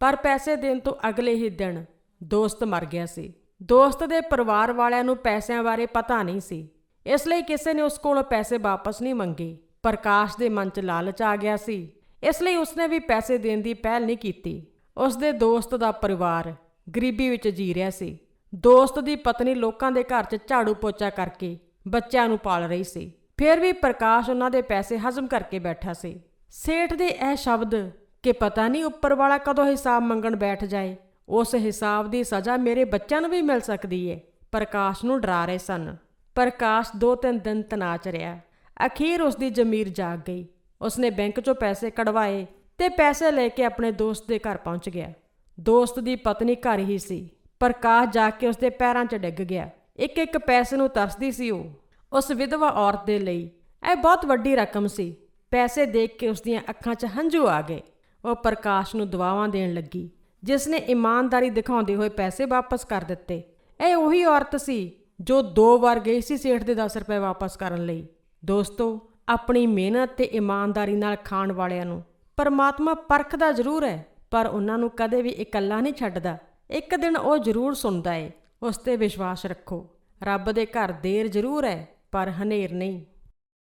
ਪਰ ਪੈਸੇ ਦੇਣ ਤੋਂ ਅਗਲੇ ਹੀ ਦਿਨ ਦੋਸਤ ਮਰ ਗਿਆ ਸੀ। ਦੋਸਤ ਦੇ ਪਰਿਵਾਰ ਵਾਲਿਆਂ ਨੂੰ ਪੈਸਿਆਂ ਬਾਰੇ ਪਤਾ ਨਹੀਂ ਸੀ। ਇਸ ਲਈ ਕਿਸੇ ਨੇ ਉਸ ਕੋਲੋਂ ਪੈਸੇ ਵਾਪਸ ਨਹੀਂ ਮੰਗੇ। ਪ੍ਰਕਾਸ਼ ਦੇ ਮਨ 'ਚ ਲਾਲਚ ਆ ਗਿਆ ਸੀ। ਇਸ ਲਈ ਉਸਨੇ ਵੀ ਪੈਸੇ ਦੇਣ ਦੀ ਪਹਿਲ ਨਹੀਂ ਕੀਤੀ। ਉਸ ਦੇ ਦੋਸਤ ਦਾ ਪਰਿਵਾਰ ਗਰੀਬੀ ਵਿੱਚ ਜੀ ਰਿਹਾ ਸੀ। ਦੋਸਤ ਦੀ ਪਤਨੀ ਲੋਕਾਂ ਦੇ ਘਰ 'ਚ ਝਾੜੂ ਪੋਚਾ ਕਰਕੇ ਬੱਚਿਆਂ ਨੂੰ ਪਾਲ ਰਹੀ ਸੀ। ਫਿਰ ਵੀ ਪ੍ਰਕਾਸ਼ ਉਹਨਾਂ ਦੇ ਪੈਸੇ ਹਜ਼ਮ ਕਰਕੇ ਬੈਠਾ ਸੀ। ਸੇਠ ਦੇ ਇਹ ਸ਼ਬਦ ਕਿ ਪਤਾ ਨਹੀਂ ਉੱਪਰ ਵਾਲਾ ਕਦੋਂ ਹਿਸਾਬ ਮੰਗਣ ਬੈਠ ਜਾਏ। ਉਸ ਹਿਸਾਬ ਦੀ ਸਜ਼ਾ ਮੇਰੇ ਬੱਚਿਆਂ ਨੂੰ ਵੀ ਮਿਲ ਸਕਦੀ ਏ। ਪ੍ਰਕਾਸ਼ ਨੂੰ ਡਰਾ ਰਹੇ ਸਨ। ਪ੍ਰਕਾਸ਼ ਦੋ ਤਿੰਨ ਦਿਨ ਤਨਾਚ ਰਿਹਾ। ਅਖੀਰ ਉਸ ਦੀ ਜ਼ਮੀਰ ਜਾਗ ਗਈ। ਉਸਨੇ ਬੈਂਕ 'ਚੋਂ ਪੈਸੇ ਕਢਵਾਏ ਤੇ ਪੈਸੇ ਲੈ ਕੇ ਆਪਣੇ ਦੋਸਤ ਦੇ ਘਰ ਪਹੁੰਚ ਗਿਆ। ਦੋਸਤ ਦੀ ਪਤਨੀ ਘਰ ਹੀ ਸੀ। ਪ੍ਰਕਾਸ਼ ਜਾ ਕੇ ਉਸਦੇ ਪੈਰਾਂ 'ਚ ਡਿੱਗ ਗਿਆ। ਇੱਕ ਇੱਕ ਪੈਸੇ ਨੂੰ ਤਰਸਦੀ ਸੀ ਉਹ। ਉਸ ਵਿਧਵਾ ਔਰਤ ਦੇ ਲਈ ਇਹ ਬਹੁਤ ਵੱਡੀ ਰਕਮ ਸੀ। ਪੈਸੇ ਦੇਖ ਕੇ ਉਸ ਦੀਆਂ ਅੱਖਾਂ 'ਚ ਹੰਝੂ ਆ ਗਏ। ਉਹ ਪ੍ਰਕਾਸ਼ ਨੂੰ ਦੁਆਵਾਂ ਦੇਣ ਲੱਗੀ, ਜਿਸ ਨੇ ਇਮਾਨਦਾਰੀ ਦਿਖਾਉਂਦੇ ਹੋਏ ਪੈਸੇ ਵਾਪਸ ਕਰ ਦਿੱਤੇ। ਇਹ ਉਹੀ ਔਰਤ ਸੀ ਜੋ ਦੋ ਵਾਰ ਗਈ ਸੀ ਸੇਠ ਦੇ 10 ਰੁਪਏ ਵਾਪਸ ਕਰਨ ਲਈ। ਦੋਸਤੋ, ਆਪਣੀ ਮਿਹਨਤ ਤੇ ਇਮਾਨਦਾਰੀ ਨਾਲ ਖਾਣ ਵਾਲਿਆਂ ਨੂੰ ਪਰਮਾਤਮਾ ਪਰਖਦਾ ਜ਼ਰੂਰ ਹੈ, ਪਰ ਉਹਨਾਂ ਨੂੰ ਕਦੇ ਵੀ ਇਕੱਲਾ ਨਹੀਂ ਛੱਡਦਾ। ਇੱਕ ਦਿਨ ਉਹ ਜ਼ਰੂਰ ਸੁਣਦਾ ਏ, ਉਸ ਤੇ ਵਿਸ਼ਵਾਸ ਰੱਖੋ। ਰੱਬ ਦੇ ਘਰ ਦੇਰ ਜ਼ਰੂਰ ਹੈ, ਪਰ ਹਨੇਰ ਨਹੀਂ।